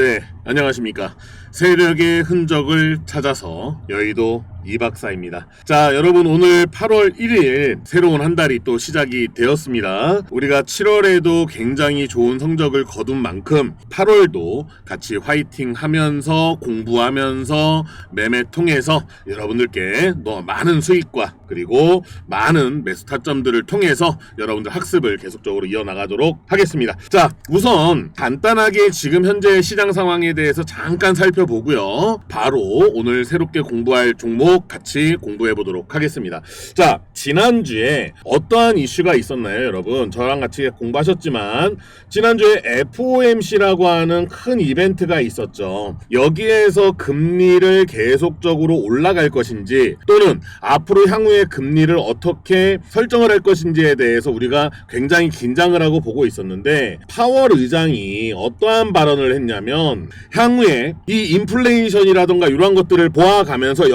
네, 안녕하십니까. 세력의 흔적을 찾아서 여의도 이박사입니다. 자, 여러분 오늘 8월 1일 새로운 한 달이 또 시작이 되었습니다. 우리가 7월에도 굉장히 좋은 성적을 거둔 만큼 8월도 같이 화이팅 하면서 공부하면서 매매 통해서 여러분들께 더 많은 수익과 그리고 많은 매수 타점들을 통해서 여러분들 학습을 계속적으로 이어나가도록 하겠습니다. 자, 우선 간단하게 지금 현재 시장 상황에 대해서 잠깐 살펴보고요. 바로 오늘 새롭게 공부할 종목 같이 공부해 보도록 하겠습니다. 자, 지난주에 어떠한 이슈가 있었나요, 여러분? 저랑 같이 공부하셨지만 지난주에 FOMC라고 하는 큰 이벤트가 있었죠. 여기에서 금리를 계속적으로 올라갈 것인지 또는 앞으로 향후에 금리를 어떻게 설정을 할 것인지에 대해서 우리가 굉장히 긴장을 하고 보고 있었는데 파월 의장이 어떠한 발언을 했냐면 향후에 이 인플레이션이라던가 이러한 것들을 보아가면서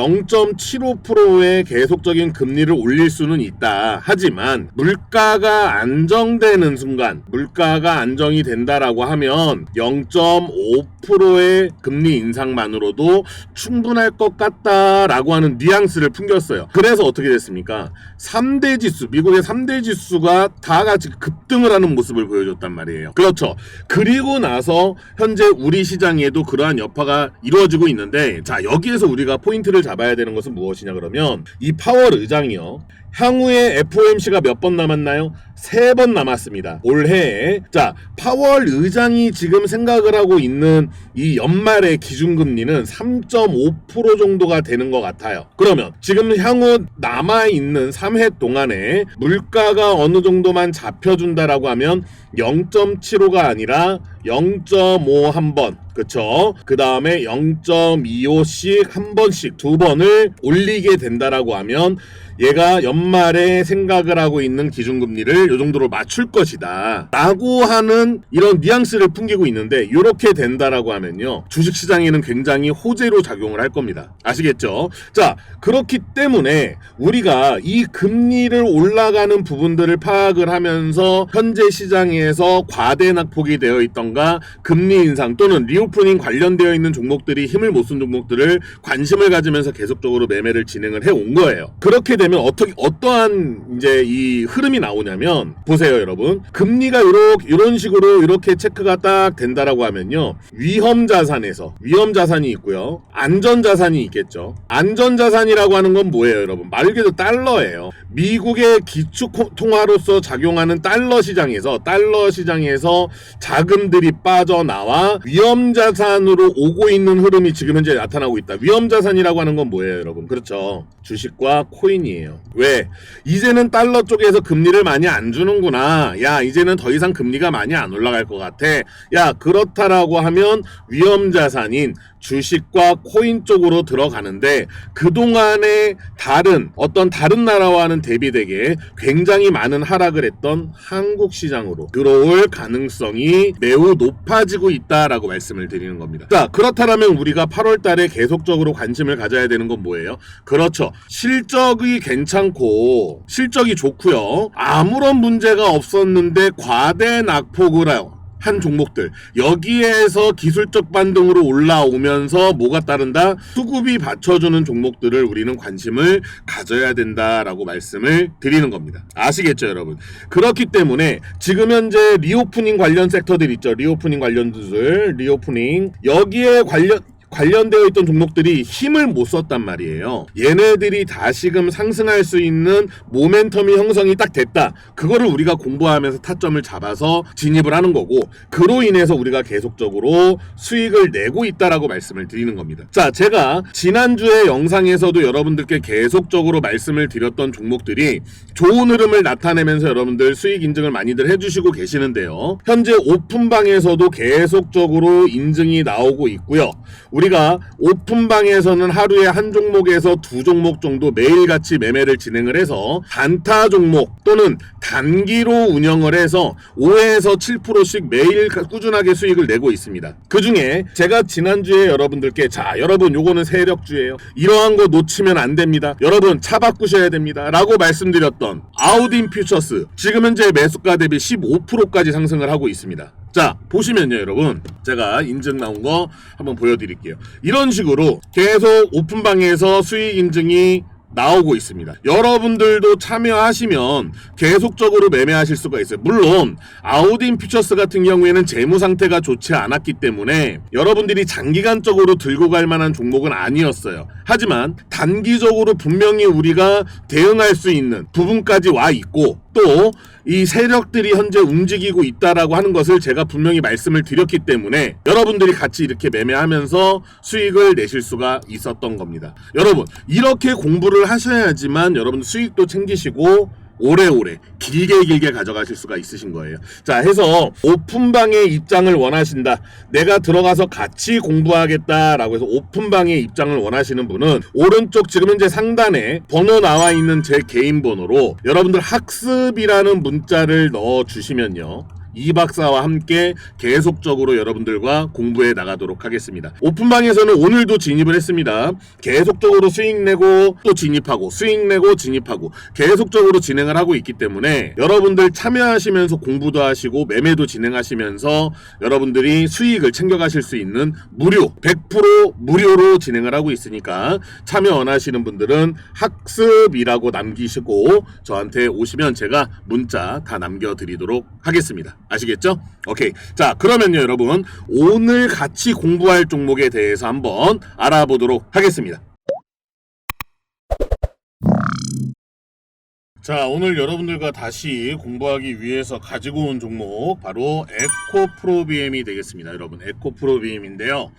0.75%의 계속적인 금리를 올릴 수는 있다. 하지만 물가가 안정되는 순간 물가가 안정이 된다라고 하면 0.5%의 금리 인상만으로도 충분할 것 같다라고 하는 뉘앙스를 풍겼어요. 그래서 어떻게 됐습니까? 3대 지수, 미국의 3대 지수가 다 같이 급등을 하는 모습을 보여줬단 말이에요. 그렇죠. 그리고 나서 현재 우리 시장에도 그러한 여파가 이루어지고 있는데 자, 여기에서 우리가 포인트를 잡아야 되는 것은 무엇이냐 그러면 이 파월 의장이요. 향후에 FOMC가 몇 번 남았나요? 세 번 남았습니다. 올해에. 자, 파월 의장이 지금 생각을 하고 있는 이 연말의 기준금리는 3.5% 정도가 되는 것 같아요. 그러면 지금 향후 남아있는 3회 동안에 물가가 어느 정도만 잡혀준다라고 하면 0.75가 아니라 0.5 한 번. 그쵸? 그 다음에 0.25씩 한 번씩 두 번을 올리게 된다라고 하면 얘가 연말에 생각을 하고 있는 기준금리를 요 정도로 맞출 것이다. 라고 하는 이런 뉘앙스를 풍기고 있는데 이렇게 된다라고 하면요. 주식시장에는 굉장히 호재로 작용을 할 겁니다. 아시겠죠? 자, 그렇기 때문에 우리가 이 금리를 올라가는 부분들을 파악을 하면서 현재 시장에 서 과대 낙폭이 되어 있던가 금리 인상 또는 리오프닝 관련되어 있는 종목들이 힘을 못 쓴 종목들을 관심을 가지면서 계속적으로 매매를 진행을 해 온 거예요. 그렇게 되면 어떻게 어떠한 이제 이 흐름이 나오냐면 보세요, 여러분. 금리가 요렇게 이런 식으로 이렇게 체크가 딱 된다라고 하면요. 위험 자산에서 위험 자산이 있고요. 안전 자산이 있겠죠. 안전 자산이라고 하는 건 뭐예요, 여러분? 말 그대로 달러예요. 미국의 기축 통화로서 작용하는 달러 시장에서 달러 시장에서 자금들이 빠져나와 위험 자산으로 오고 있는 흐름이 지금 현재 나타나고 있다. 위험 자산이라고 하는 건 뭐예요, 여러분? 그렇죠. 주식과 코인이에요. 왜? 이제는 달러 쪽에서 금리를 많이 안 주는구나. 야, 이제는 더 이상 금리가 많이 안 올라갈 것 같아. 야, 그렇다라고 하면 위험 자산인 주식과 코인 쪽으로 들어가는데 그동안에 다른 어떤 다른 나라와는 대비되게 굉장히 많은 하락을 했던 한국 시장으로 들어올 가능성이 매우 높아지고 있다라고 말씀을 드리는 겁니다. 자, 그렇다면 우리가 8월 달에 계속적으로 관심을 가져야 되는 건 뭐예요? 그렇죠. 실적이 괜찮고 실적이 좋고요. 아무런 문제가 없었는데 과대 낙폭을 해요. 한 종목들. 여기에서 기술적 반등으로 올라오면서 뭐가 따른다? 수급이 받쳐주는 종목들을 우리는 관심을 가져야 된다라고 말씀을 드리는 겁니다. 아시겠죠 여러분? 그렇기 때문에 지금 현재 리오프닝 관련 섹터들 있죠? 리오프닝 관련 주들 리오프닝. 여기에 관련 관련되어 있던 종목들이 힘을 못 썼단 말이에요. 얘네들이 다시금 상승할 수 있는 모멘텀이 형성이 딱 됐다. 그거를 우리가 공부하면서 타점을 잡아서 진입을 하는 거고 그로 인해서 우리가 계속적으로 수익을 내고 있다라고 말씀을 드리는 겁니다. 자, 제가 지난주에 영상에서도 여러분들께 계속적으로 말씀을 드렸던 종목들이 좋은 흐름을 나타내면서 여러분들 수익 인증을 많이들 해주시고 계시는데요. 현재 오픈방에서도 계속적으로 인증이 나오고 있고요. 우리 가 오픈방에서는 하루에 한 종목에서 두 종목 정도 매일같이 매매를 진행을 해서 단타 종목 또는 단기로 운영을 해서 5에서 7%씩 매일 꾸준하게 수익을 내고 있습니다. 그 중에 제가 지난주에 여러분들께 자 여러분 요거는 세력주예요. 이러한 거 놓치면 안 됩니다. 여러분 차 바꾸셔야 됩니다. 라고 말씀드렸던 아우딘 퓨처스 지금 현재 매수가 대비 15%까지 상승을 하고 있습니다. 자 보시면요 여러분 제가 인증 나온 거 한번 보여드릴게요 이런 식으로 계속 오픈방에서 수익 인증이 나오고 있습니다. 여러분들도 참여하시면 계속적으로 매매하실 수가 있어요. 물론 아우딘 퓨처스 같은 경우에는 재무 상태가 좋지 않았기 때문에 여러분들이 장기간적으로 들고 갈 만한 종목은 아니었어요. 하지만 단기적으로 분명히 우리가 대응할 수 있는 부분까지 와 있고 또 이 세력들이 현재 움직이고 있다라고 하는 것을 제가 분명히 말씀을 드렸기 때문에 여러분들이 같이 이렇게 매매하면서 수익을 내실 수가 있었던 겁니다. 여러분 이렇게 공부를 하셔야지만 여러분 수익도 챙기시고 오래오래 길게 길게 가져가실 수가 있으신 거예요. 자, 해서 오픈방의 입장을 원하신다. 내가 들어가서 같이 공부하겠다라고 해서 오픈방의 입장을 원하시는 분은 오른쪽 지금 현재 상단에 번호 나와 있는 제 개인 번호로 여러분들 학습이라는 문자를 넣어 주시면요. 이 박사와 함께 계속적으로 여러분들과 공부해 나가도록 하겠습니다. 오픈방에서는 오늘도 진입을 했습니다. 계속적으로 수익 내고 또 진입하고 수익 내고 진입하고 계속적으로 진행을 하고 있기 때문에 여러분들 참여하시면서 공부도 하시고 매매도 진행하시면서 여러분들이 수익을 챙겨가실 수 있는 무료 100% 무료로 진행을 하고 있으니까 참여 원하시는 분들은 학습이라고 남기시고 저한테 오시면 제가 문자 다 남겨드리도록 하겠습니다. 아시겠죠? 오케이. 자, 그러면요, 여러분. 오늘 같이 공부할 종목에 대해서 한번 알아보도록 하겠습니다. 자, 오늘 여러분들과 다시 공부하기 위해서 가지고 온 종목 바로 에코 프로비엠이 되겠습니다. 여러분, 에코 프로비엠인데요.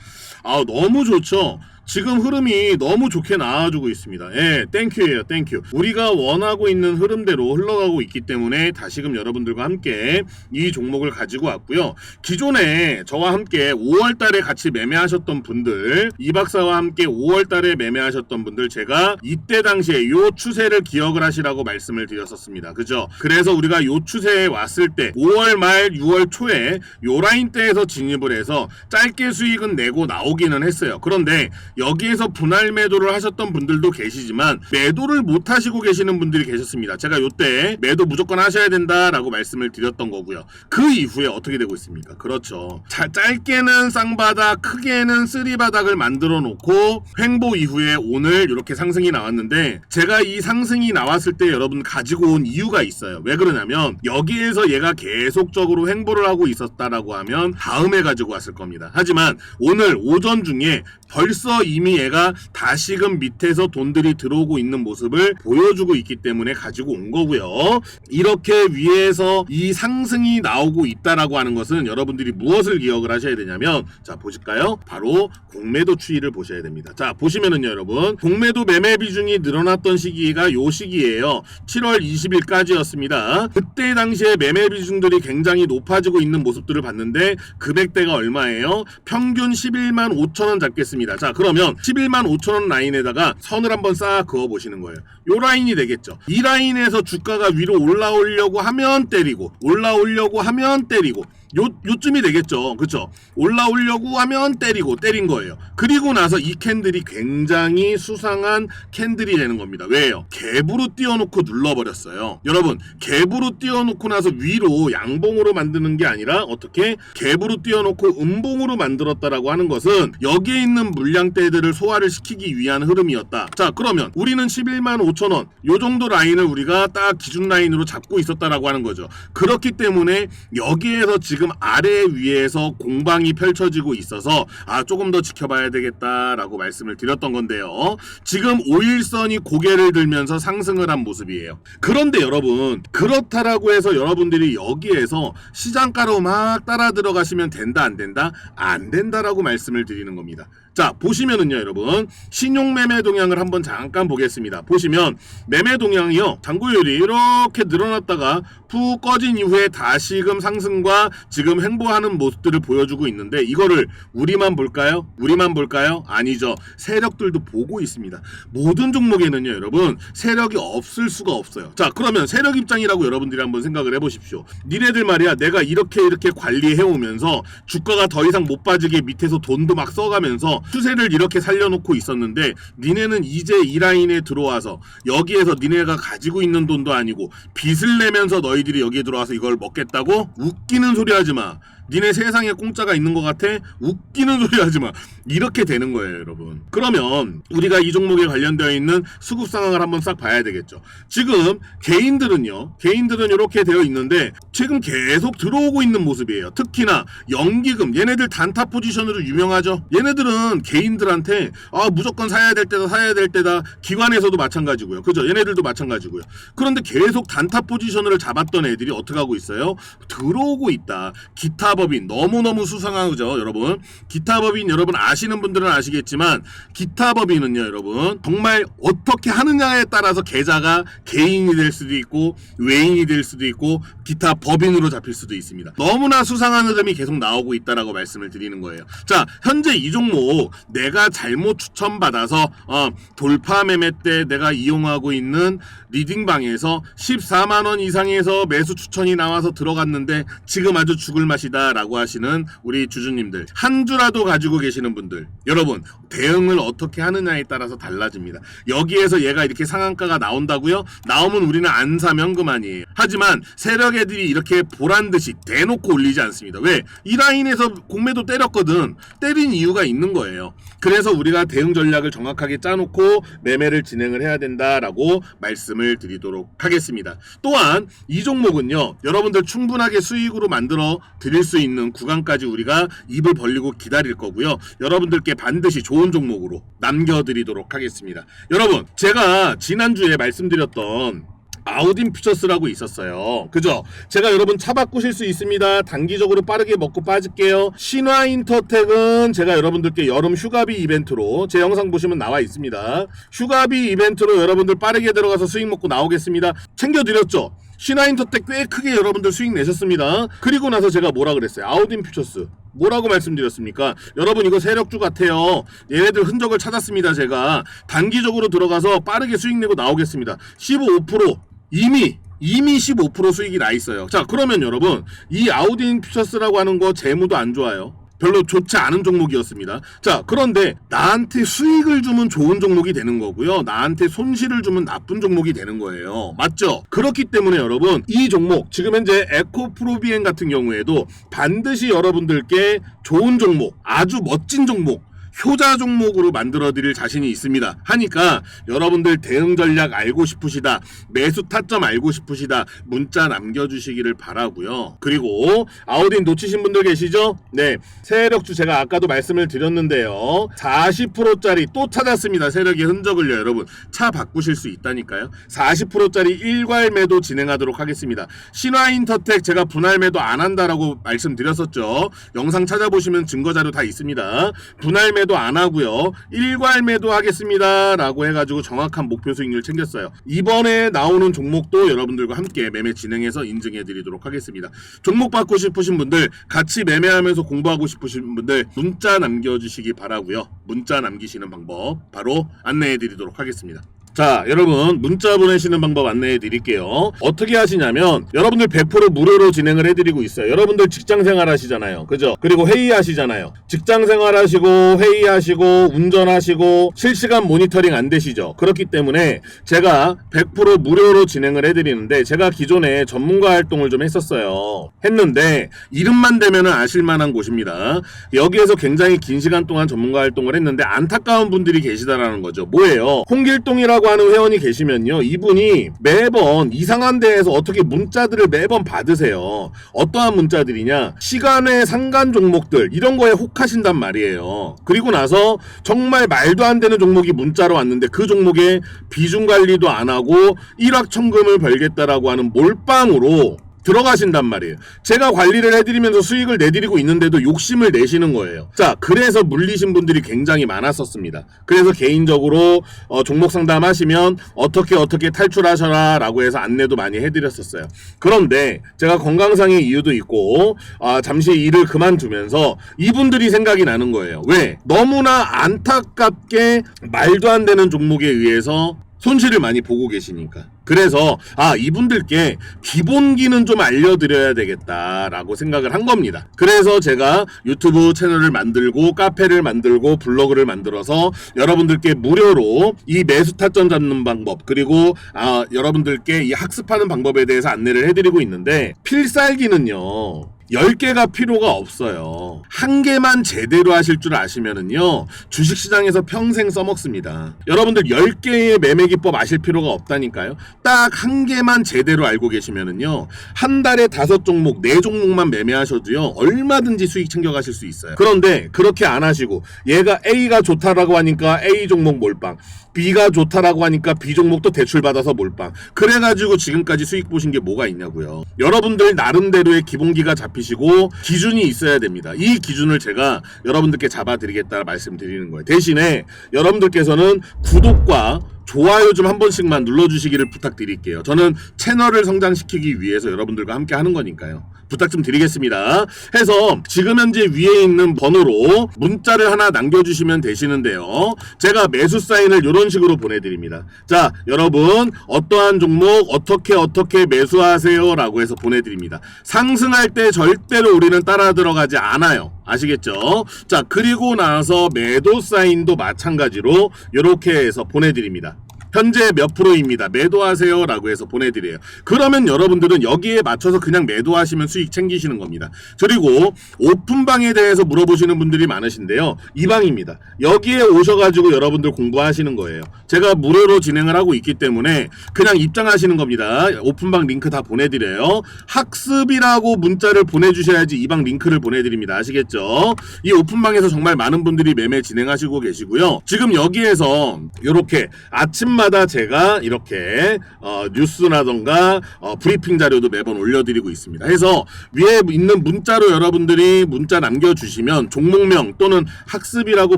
아, 너무 좋죠. 지금 흐름이 너무 좋게 나와주고 있습니다. 예, 땡큐예요, 땡큐. 우리가 원하고 있는 흐름대로 흘러가고 있기 때문에 다시금 여러분들과 함께 이 종목을 가지고 왔고요. 기존에 저와 함께 5월 달에 같이 매매하셨던 분들, 이 박사와 함께 5월 달에 매매하셨던 분들 제가 이때 당시에 요 추세를 기억을 하시라고 말씀을 드렸었습니다. 그죠? 그래서 우리가 요 추세에 왔을 때 5월 말 6월 초에 요 라인 대에서 진입을 해서 짧게 수익은 내고 나오기는 했어요. 그런데 여기에서 분할 매도를 하셨던 분들도 계시지만 매도를 못 하시고 계시는 분들이 계셨습니다. 제가 요때 매도 무조건 하셔야 된다라고 말씀을 드렸던 거고요. 그 이후에 어떻게 되고 있습니까? 그렇죠. 자, 짧게는 쌍바닥, 크게는 쓰리바닥을 만들어 놓고 횡보 이후에 오늘 이렇게 상승이 나왔는데 제가 이 상승이 나왔을 때 여러분 가지고 온 이유가 있어요. 왜 그러냐면 여기에서 얘가 계속적으로 횡보를 하고 있었다라고 하면 다음에 가지고 왔을 겁니다. 하지만 오늘 오전 중에 벌써 이미 얘가 다시금 밑에서 돈들이 들어오고 있는 모습을 보여주고 있기 때문에 가지고 온 거고요. 이렇게 위에서 이 상승이 나오고 있다라고 하는 것은 여러분들이 무엇을 기억을 하셔야 되냐면 자 보실까요? 바로 공매도 추이를 보셔야 됩니다. 자 보시면은요 여러분 공매도 매매 비중이 늘어났던 시기가 요 시기예요. 7월 20일까지였습니다. 그때 당시에 매매 비중들이 굉장히 높아지고 있는 모습들을 봤는데 금액대가 얼마예요? 평균 11만 5천 원 잡겠습니다. 자 그 러면 11만 5천 원 라인에다가 선을 한번 쌓아 그어 보시는 거예요. 요 라인이 되겠죠. 이 라인에서 주가가 위로 올라오려고 하면 때리고 올라오려고 하면 때리고 요, 요쯤이 되겠죠. 그쵸? 올라오려고 하면 때리고, 때린 거예요. 그리고 나서 이 캔들이 굉장히 수상한 캔들이 되는 겁니다. 왜요? 갭으로 띄워놓고 눌러버렸어요. 여러분, 갭으로 띄워놓고 나서 위로 양봉으로 만드는 게 아니라 어떻게 갭으로 띄워놓고 음봉으로 만들었다라고 하는 것은 여기에 있는 물량대들을 소화를 시키기 위한 흐름이었다. 자, 그러면 우리는 11만 5천 원, 요 정도 라인을 우리가 딱 기준 라인으로 잡고 있었다라고 하는 거죠. 그렇기 때문에 여기에서 지금 아래 위에서 공방이 펼쳐지고 있어서 아 조금 더 지켜봐야 되겠다라고 말씀을 드렸던 건데요. 지금 5일선이 고개를 들면서 상승을 한 모습이에요. 그런데 여러분 그렇다라고 해서 여러분들이 여기에서 시장가로 막 따라 들어가시면 된다 안 된다 안 된다라고 말씀을 드리는 겁니다. 자 보시면은요 여러분 신용 매매 동향을 한번 잠깐 보겠습니다. 보시면 매매 동향이요 잔고율이 이렇게 늘어났다가 푹 꺼진 이후에 다시금 상승과 지금 횡보하는 모습들을 보여주고 있는데 이거를 우리만 볼까요? 우리만 볼까요? 아니죠. 세력들도 보고 있습니다. 모든 종목에는요 여러분 세력이 없을 수가 없어요. 자 그러면 세력 입장이라고 여러분들이 한번 생각을 해보십시오. 니네들 말이야 내가 이렇게 이렇게 관리해 오면서 주가가 더 이상 못 빠지게 밑에서 돈도 막 써가면서 추세를 이렇게 살려놓고 있었는데 니네는 이제 이 라인에 들어와서 여기에서 니네가 가지고 있는 돈도 아니고 빚을 내면서 너희들이 여기에 들어와서 이걸 먹겠다고 웃기는 소리 하지 마. 니네 세상에 공짜가 있는 것 같아? 웃기는 소리 하지 마. 이렇게 되는 거예요, 여러분. 그러면 우리가 이 종목에 관련되어 있는 수급 상황을 한번 싹 봐야 되겠죠. 지금 개인들은요, 개인들은 이렇게 되어 있는데 지금 계속 들어오고 있는 모습이에요. 특히나 연기금, 얘네들 단타 포지션으로 유명하죠. 얘네들은 개인들한테 아 무조건 사야 될 때다, 사야 될 때다. 기관에서도 마찬가지고요. 그죠? 얘네들도 마찬가지고요. 그런데 계속 단타 포지션을 잡았던 애들이 어떻게 하고 있어요? 들어오고 있다. 기타 법인 너무너무 수상하죠, 여러분. 기타 법인 여러분 아시는 분들은 아시겠지만 기타 법인은요, 여러분 정말 어떻게 하느냐에 따라서 계좌가 개인이 될 수도 있고 외인이 될 수도 있고 기타 법인으로 잡힐 수도 있습니다. 너무나 수상한 흐름이 계속 나오고 있다라고 말씀을 드리는 거예요. 자, 현재 이 종목 내가 잘못 추천받아서 어, 돌파 매매 때 내가 이용하고 있는 리딩방에서 14만 원 이상에서 매수 추천이 나와서 들어갔는데 지금 아주 죽을 맛이다 라고 하시는 우리 주주님들 한 주라도 가지고 계시는 분들 여러분 대응을 어떻게 하느냐에 따라서 달라집니다. 여기에서 얘가 이렇게 상한가가 나온다고요? 나오면 우리는 안 사면 그만이에요. 하지만 세력 애들이 이렇게 보란 듯이 대놓고 올리지 않습니다. 왜? 이 라인에서 공매도 때렸거든. 때린 이유가 있는 거예요. 그래서 우리가 대응 전략을 정확하게 짜놓고 매매를 진행을 해야 된다라고 말씀을 드리도록 하겠습니다. 또한 이 종목은요, 여러분들 충분하게 수익으로 만들어 드릴 수 있는 구간까지 우리가 입을 벌리고 기다릴 거고요. 여러분들께 반드시 좋은 종목으로 남겨드리도록 하겠습니다. 여러분, 제가 지난주에 말씀드렸던 아우딘 퓨처스라고 있었어요. 그죠? 제가 여러분 차 바꾸실 수 있습니다. 단기적으로 빠르게 먹고 빠질게요. 신화 인터텍은 제가 여러분들께 여름 휴가비 이벤트로 제 영상 보시면 나와 있습니다. 휴가비 이벤트로 여러분들 빠르게 들어가서 수익 먹고 나오겠습니다. 챙겨드렸죠? 신화 인터텍 꽤 크게 여러분들 수익 내셨습니다. 그리고 나서 제가 뭐라 그랬어요? 아우딘 퓨처스. 뭐라고 말씀드렸습니까? 여러분 이거 세력주 같아요. 얘네들 흔적을 찾았습니다. 제가 단기적으로 들어가서 빠르게 수익 내고 나오겠습니다. 15% 이미 이미 15% 수익이 나 있어요. 자 그러면 여러분 이 아우딘 퓨처스라고 하는 거 재무도 안 좋아요. 별로 좋지 않은 종목이었습니다. 자, 그런데 나한테 수익을 주면 좋은 종목이 되는 거고요. 나한테 손실을 주면 나쁜 종목이 되는 거예요. 맞죠? 그렇기 때문에 여러분, 이 종목, 지금 현재 에코프로비엔 같은 경우에도 반드시 여러분들께 좋은 종목, 아주 멋진 종목, 효자 종목으로 만들어 드릴 자신이 있습니다. 하니까 여러분들 대응 전략 알고 싶으시다. 매수 타점 알고 싶으시다. 문자 남겨 주시기를 바라고요. 그리고 아우딘 놓치신 분들 계시죠? 네. 세력주 제가 아까도 말씀을 드렸는데요. 40%짜리 또 찾았습니다. 세력의 흔적을요, 여러분. 차 바꾸실 수 있다니까요. 40%짜리 일괄 매도 진행하도록 하겠습니다. 신화인터텍 제가 분할 매도 안 한다라고 말씀드렸었죠. 영상 찾아보시면 증거 자료 다 있습니다. 분할 매도 안 하고요. 일괄 매도 하겠습니다 라고 해가지고 정확한 목표 수익률 챙겼어요. 이번에 나오는 종목도 여러분들과 함께 매매 진행해서 인증해 드리도록 하겠습니다. 종목 받고 싶으신 분들 같이 매매하면서 공부하고 싶으신 분들 문자 남겨주시기 바라고요. 문자 남기시는 방법 바로 안내해 드리도록 하겠습니다. 자, 여러분 문자 보내시는 방법 안내해 드릴게요. 어떻게 하시냐면 여러분들 100% 무료로 진행을 해 드리고 있어요. 여러분들 직장 생활 하시잖아요. 그죠? 그리고 회의 하시잖아요. 직장 생활 하시고 회의 하시고 운전하시고 실시간 모니터링 안 되시죠? 그렇기 때문에 제가 100% 무료로 진행을 해 드리는데 제가 기존에 전문가 활동을 좀 했었어요. 했는데 이름만 되면은 아실 만한 곳입니다. 여기에서 굉장히 긴 시간 동안 전문가 활동을 했는데 안타까운 분들이 계시다라는 거죠. 뭐예요? 홍길동이라고 하는 회원이 계시면요. 이분이 매번 이상한 데에서 어떻게 문자들을 매번 받으세요. 어떠한 문자들이냐? 시간의 상간 종목들 이런 거에 혹하신단 말이에요. 그리고 나서 정말 말도 안 되는 종목이 문자로 왔는데 그 종목에 비중 관리도 안 하고 일확천금을 벌겠다라고 하는 몰빵으로 들어가신단 말이에요. 제가 관리를 해드리면서 수익을 내드리고 있는데도 욕심을 내시는 거예요. 자, 그래서 물리신 분들이 굉장히 많았었습니다. 그래서 개인적으로 어, 종목 상담하시면 어떻게 어떻게 탈출하셔라 라고 해서 안내도 많이 해드렸었어요. 그런데 제가 건강상의 이유도 있고 아, 잠시 일을 그만두면서 이분들이 생각이 나는 거예요. 왜? 너무나 안타깝게 말도 안 되는 종목에 의해서 손실을 많이 보고 계시니까. 그래서 아 이분들께 기본기는 좀 알려드려야 되겠다라고 생각을 한 겁니다. 그래서 제가 유튜브 채널을 만들고 카페를 만들고 블로그를 만들어서 여러분들께 무료로 이 매수 타점 잡는 방법 그리고 아 여러분들께 이 학습하는 방법에 대해서 안내를 해드리고 있는데 필살기는요. 10개가 필요가 없어요. 한 개만 제대로 하실 줄 아시면은요, 주식시장에서 평생 써먹습니다. 여러분들 10개의 매매 기법 아실 필요가 없다니까요. 딱 한 개만 제대로 알고 계시면은요, 한 달에 다섯 종목, 네 종목만 매매하셔도요, 얼마든지 수익 챙겨가실 수 있어요. 그런데 그렇게 안 하시고, 얘가 A가 좋다라고 하니까 A 종목 몰빵, B가 좋다라고 하니까 B 종목도 대출받아서 몰빵. 그래가지고 지금까지 수익 보신 게 뭐가 있냐고요. 여러분들 나름대로의 기본기가 잡 히시고 기준이 있어야 됩니다. 이 기준을 제가 여러분들께 잡아드리겠다 말씀드리는 거예요. 대신에 여러분들께서는 구독과 좋아요 좀 한 번씩만 눌러주시기를 부탁드릴게요. 저는 채널을 성장시키기 위해서 여러분들과 함께 하는 거니까요. 부탁 좀 드리겠습니다. 해서 지금 현재 위에 있는 번호로 문자를 하나 남겨주시면 되시는데요. 제가 매수 사인을 이런 식으로 보내드립니다. 자, 여러분 어떠한 종목 어떻게 어떻게 매수하세요 라고 해서 보내드립니다. 상승할 때 절대로 우리는 따라 들어가지 않아요. 아시겠죠? 자, 그리고 나서 매도 사인도 마찬가지로 이렇게 해서 보내드립니다. 현재 몇 프로입니다. 매도하세요. 라고 해서 보내드려요. 그러면 여러분들은 여기에 맞춰서 그냥 매도하시면 수익 챙기시는 겁니다. 그리고 오픈방에 대해서 물어보시는 분들이 많으신데요. 이 방입니다. 여기에 오셔가지고 여러분들 공부하시는 거예요. 제가 무료로 진행을 하고 있기 때문에 그냥 입장하시는 겁니다. 오픈방 링크 다 보내드려요. 학습이라고 문자를 보내주셔야지 이 방 링크를 보내드립니다. 아시겠죠? 이 오픈방에서 정말 많은 분들이 매매 진행하시고 계시고요. 지금 여기에서 이렇게 아침마 다 제가 이렇게 어, 뉴스라던가 어, 브리핑 자료도 매번 올려드리고 있습니다. 해서 위에 있는 문자로 여러분들이 문자 남겨주시면 종목명 또는 학습이라고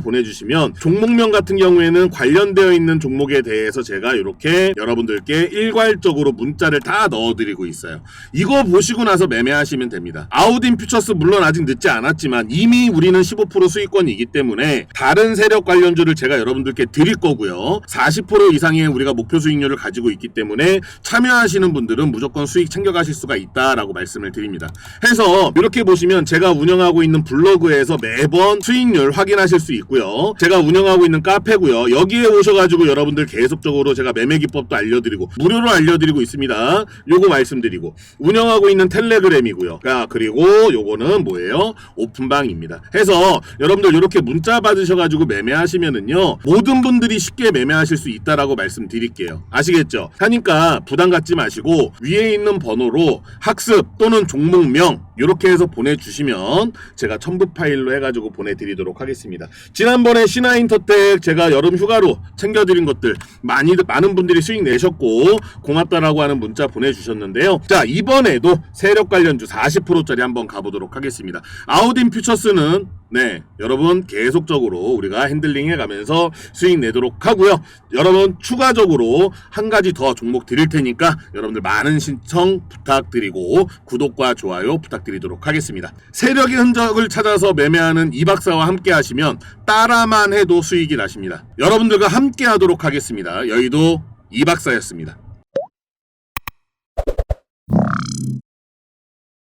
보내주시면 종목명 같은 경우에는 관련되어 있는 종목에 대해서 제가 이렇게 여러분들께 일괄적으로 문자를 다 넣어드리고 있어요. 이거 보시고 나서 매매하시면 됩니다. 아우딘 퓨처스 물론 아직 늦지 않았지만 이미 우리는 15% 수익권이기 때문에 다른 세력 관련주를 제가 여러분들께 드릴 거고요. 40% 이상 의 우리가 목표 수익률을 가지고 있기 때문에 참여하시는 분들은 무조건 수익 챙겨가실 수가 있다라고 말씀을 드립니다. 해서 이렇게 보시면 제가 운영하고 있는 블로그에서 매번 수익률 확인하실 수 있고요. 제가 운영하고 있는 카페고요. 여기에 오셔가지고 여러분들 계속적으로 제가 매매 기법도 알려드리고 무료로 알려드리고 있습니다. 요거 말씀드리고 운영하고 있는 텔레그램이고요. 아, 그리고 요거는 뭐예요? 오픈방입니다. 해서 여러분들 이렇게 문자 받으셔가지고 매매하시면은요 모든 분들이 쉽게 매매하실 수 있다라고 말씀드릴게요. 아시겠죠? 하니까 부담 갖지 마시고 위에 있는 번호로 학습 또는 종목명 이렇게 해서 보내주시면 제가 첨부 파일로 해가지고 보내드리도록 하겠습니다. 지난번에 신화인터텍 제가 여름 휴가로 챙겨드린 것들 많이 많은 분들이 수익 내셨고 고맙다라고 하는 문자 보내주셨는데요. 자 이번에도 세력 관련주 40%짜리 한번 가보도록 하겠습니다. 아우딘 퓨처스는 네 여러분 계속적으로 우리가 핸들링 해 가면서 수익 내도록 하고요. 여러분 추가적으로 한 가지 더 종목 드릴 테니까 여러분들 많은 신청 부탁드리고 구독과 좋아요 부탁드리도록 하겠습니다. 세력의 흔적을 찾아서 매매하는 이 박사와 함께 하시면 따라만 해도 수익이 나십니다. 여러분들과 함께 하도록 하겠습니다. 여의도 이 박사였습니다.